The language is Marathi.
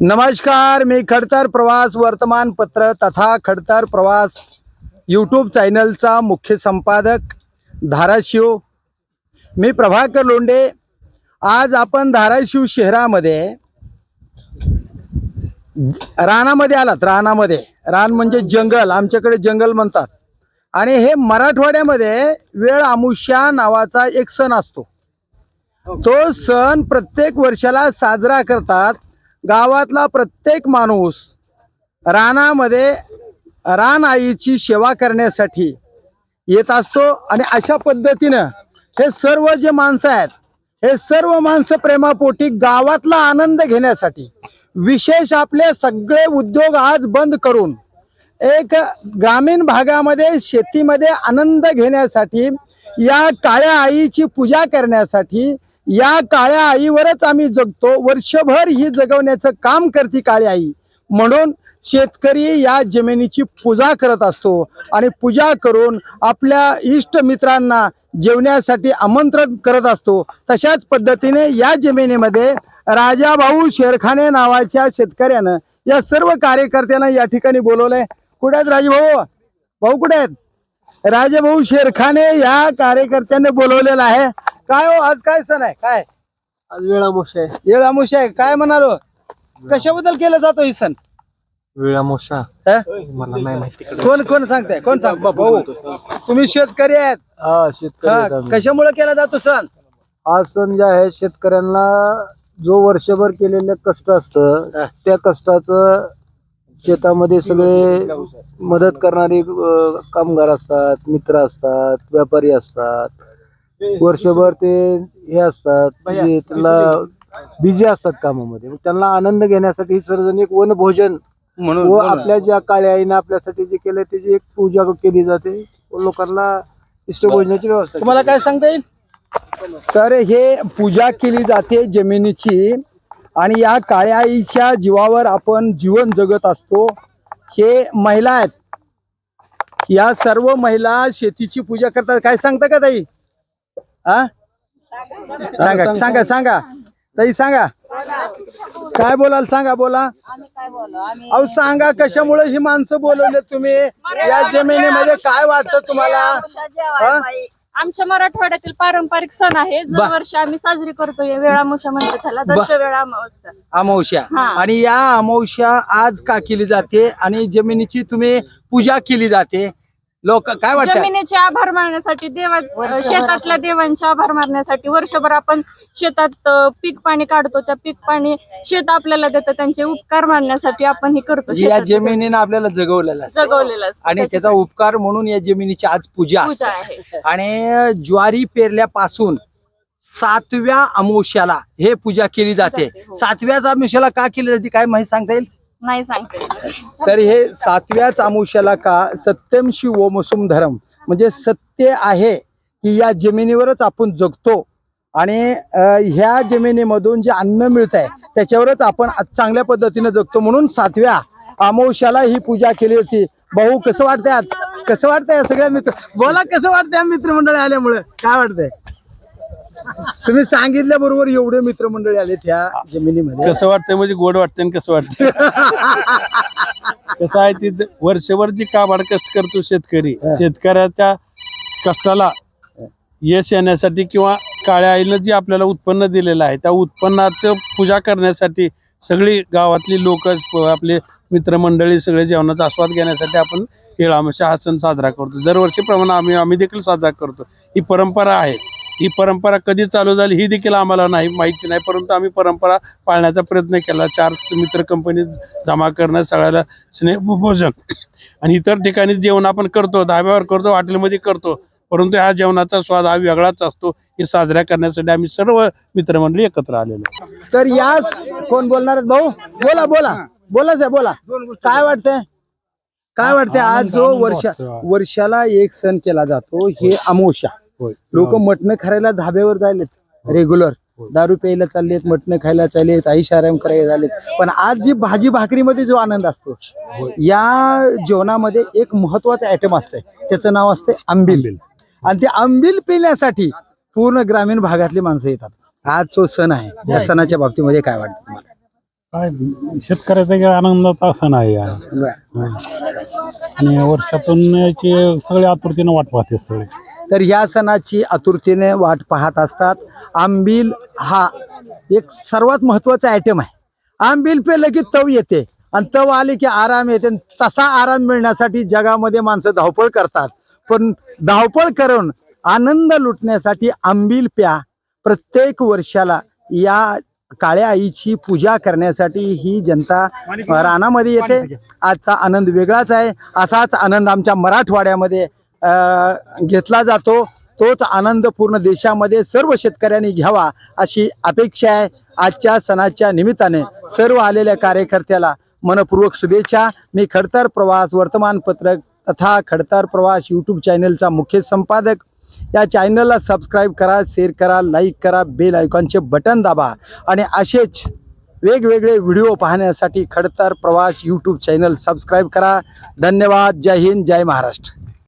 नमस्कार मी खडतर प्रवास वर्तमानपत्र तथा खडतर प्रवास यूट्यूब चॅनलचा मुख्य संपादक धाराशिव. मी प्रभाकर लोंडे आज आपण धाराशिव शहरामध्ये रानामध्ये आलात रानामध्ये. रान म्हणजे जंगल आमच्याकडे जंगल म्हणतात. आणि हे मराठवाड्यामध्ये वेळ आमुष्या नावाचा एक सण असतो. तो सण प्रत्येक वर्षाला साजरा करतात गावातला प्रत्येक माणूस रानामध्ये रान आईची सेवा करण्यासाठी येत असतो आणि अशा पद्धतीनं हे सर्व जे माणसं आहेत हे सर्व माणसं प्रेमापोटी गावातला आनंद घेण्यासाठी विशेष आपले सगळे उद्योग आज बंद करून एक ग्रामीण भागामध्ये शेतीमध्ये आनंद घेण्यासाठी या काळ्या आईची पूजा करण्यासाठी या काळ्या आईवरच आम्ही जगतो. वर्षभर ही जगवण्याचं काम करते काळी आई. म्हणून शेतकरी या जमिनीची पूजा करत असतो आणि पूजा करून आपल्या इष्ट मित्रांना जेवण्यासाठी आमंत्रण करत असतो. तशाच पद्धतीने या जमिनीमध्ये राजाभाऊ शेरखाने नावाच्या शेतकऱ्यानं या सर्व कार्यकर्त्यांना या ठिकाणी बोलवलंय. कुठे आहेत राजभाऊ? भाऊ कुठे आहेत? राजाभाऊ शेरखाने या कार्यकर्त्यांनी बोलवलेलं आहे. काय हो आज काय सण आहे? काय? आज वेळामोशा आहे. आमुष आहे. काय म्हणालो कशाबद्दल केला जातो ही सण? वेळामोशा. हा? मला नाही माहिती. कोण कोण सांगताय? कोण सांग भाऊ तुम्ही शेतकरी आहेत. हा शेतकरी आहेत हा, आम्ही. कशामुळे केला जातो सण? हा सण जे आहे शेतकऱ्यांना जो वर्षभर केलेलं कष्ट असतं हा. त्या कष्टाचं शेतामध्ये सगळे मदत करणारे अं, कामगार असतात मित्र असतात व्यापारी असतात. वर्षभर ते हे असतात म्हणजे त्यांना बिझी असतात कामामध्ये. मग त्यांना आनंद घेण्यासाठी ही सर्वजण एक वनभोजन म्हणून व. आपल्या ज्या काळ्या आईने आपल्यासाठी जे केलं त्याची एक पूजा केली जाते व लोकांना इष्टभोजनाची व्यवस्था तुम्हाला काय सांगता येईल? तर हे पूजा केली जाते जमिनीची. आणि या काळ्या आईच्या जीवावर आपण जीवन जगत असतो. हे महिला आहेत. या सर्व महिला शेतीची पूजा करतात. काय सांगता का ताई? हा सांगा सांगा सांगा ताई सांगा. काय बोलाल? सांगा बोला. आम्ही काय बोलू आम्ही अहो सांगा कशामुळे ही माणसं बोलवले तुम्ही? या जमिनीमध्ये काय वाटतं तुम्हाला? आमच्या मराठवाड्यातील पारंपरिक सण आहे. दरवर्षी आम्ही साजरी करतोय वेळामुषा म्हणतो त्याला दर्श वेळा अमावस्या अमावस्या. आणि या अमावस्या आज का केली जाते? आणि जमिनीची तुम्ही पूजा केली जाते? लोक काय वाटतं? जमिनीचे आभार मानण्यासाठी देवा शेतातल्या देवांचे आभार मानण्यासाठी वर्षभर आपण शेतात अ, पीक पाणी काढतो. त्या पीक पाणी शेत आपल्याला देतं. त्यांचे उपकार मानण्यासाठी आपण हे करतो या शेतात. जमिनीनं आपल्याला जगवलेलं असतं. जगवलेलं असतं. आणि त्याचा उपकार म्हणून या जमिनीची आज पूजा असते. पूजा आहे. आणि ज्वारी पेरल्यापासून सातव्या अमावस्याला हे पूजा केली जाते. जाते, हो. सातव्याच अमावस्याला का केली जाते? काय माहिती सांगता येईल? नाही सांगते. तर हे सातव्याच चामुष्याला का सत्यमशी ओमसुम धर्म म्हणजे सत्य आहे की या जमिनीवरच आपण जगतो आणि ह्या जमिनीमधून जे अन्न मिळत आहे त्याच्यावरच आपण चांगल्या पद्धतीने जगतो म्हणून सातव्या अमावश्याला ही पूजा केली होती. भाऊ कसं वाटतंय आज? कसं वाटतंय सगळ्या मित्र बोला कसं वाटतंय मित्रमंडळी आल्यामुळे? काय वाटतंय? तुम्ही सांगितल्या बरोबर एवढे मित्रमंडळी आले त्या जमिनीमध्ये. कसं वाटतंय? म्हणजे गोड वाटतंय आणि कसं वाटतंय? कसं आहे ती वर्षभर जी काबाड कष्ट करतो शेतकरी हा. शेतकऱ्याच्या कष्टाला यश येण्यासाठी किंवा काळ्या आईनं जे आपल्याला उत्पन्न दिलेलं आहे त्या उत्पन्नाचं पूजा करण्यासाठी सगळी गावातली लोक आपले मित्रमंडळी सगळे जेवणाचा आस्वाद घेण्यासाठी आपण येळामशा हा सण साजरा करतो. दरवर्षीप्रमाणे आम्ही आम्ही देखील साजरा करतो. ही परंपरा आहे. ही परंपरा कधी चालू झाली ही देखील आम्हाला नाही माहिती नाही. परंतु आम्ही परंपरा पाळण्याचा प्रयत्न केला. चार मित्र कंपनीत जमा करणं सगळ्याला स्नेह भोजन आणि इतर ठिकाणी जेवण आपण करतो धाब्यावर करतो हॉटेलमध्ये करतो. परंतु ह्या जेवणाचा स्वाद हा वेगळाच असतो. हे साजरा करण्यासाठी आम्ही सर्व मित्रमंडळी एकत्र आलेलो तर याच कोण बोलणार भाऊ? बोला बोला. बोला साहेब बोला. काय वाटतंय? काय वाटतंय? आज जो वर्ष वर्षाला एक सण केला जातो हे अमोशा लोक मटण खायला धाब्यावर जायलेत. रेग्युलर दारू प्यायला चाललेत मटण खायला चाललेत आई आराम करायला झालेत पण आज जी भाजी भाकरीमध्ये जो आनंद असतो या जेवणामध्ये एक महत्वाचं आयटम असतंय. त्याचं नाव असते आंबील आणि ते आंबील पिण्यासाठी पूर्ण ग्रामीण भागातली माणसं येतात. आज जो सण आहे या सणाच्या बाबतीमध्ये काय वाटतं तुम्हाला? काय शेतकऱ्याचा आनंदाचा सण आहे. आणि वर्षातून याची सगळे आतुरतेनं वाट पाहते सगळे. तर या सणाची आतुरतेने वाट पाहत असतात. आंबील हा एक सर्वात महत्त्वाचा आयटम आहे. आंबील पेलं की तव येते आणि तव आले की आराम येते आणि तसा आराम मिळण्यासाठी जगामध्ये माणसं धावपळ करतात. पण धावपळ करून आनंद लुटण्यासाठी आंबील प्या प्रत्येक वर्षाला या काळ्या आईची पूजा करण्यासाठी ही जनता रानामध्ये येते. आजचा आनंद वेगळाच आहे. असाच आनंद आमच्या मराठवाड्यामध्ये घेतला जातो. तोच आनंद पूर्ण देशामध्ये सर्व शेतकऱ्यांनी घ्यावा अशी अपेक्षा आहे. आजच्या सणाच्या निमित्ताने सर्व आलेल्या कार्यकर्त्याला मनपूर्वक शुभेच्छा. मी खडतर प्रवास वर्तमानपत्र तथा खडतर प्रवास यूट्यूब चॅनलचा मुख्य संपादक. या चॅनलला सबस्क्राईब करा शेअर करा लाईक करा बेल आयकॉनचे बटन दाबा आणि असेच वेगवेगळे व्हिडिओ पाहण्यासाठी खडतर प्रवास यूट्यूब चॅनल सबस्क्राईब करा. धन्यवाद. जय हिंद. जय महाराष्ट्र.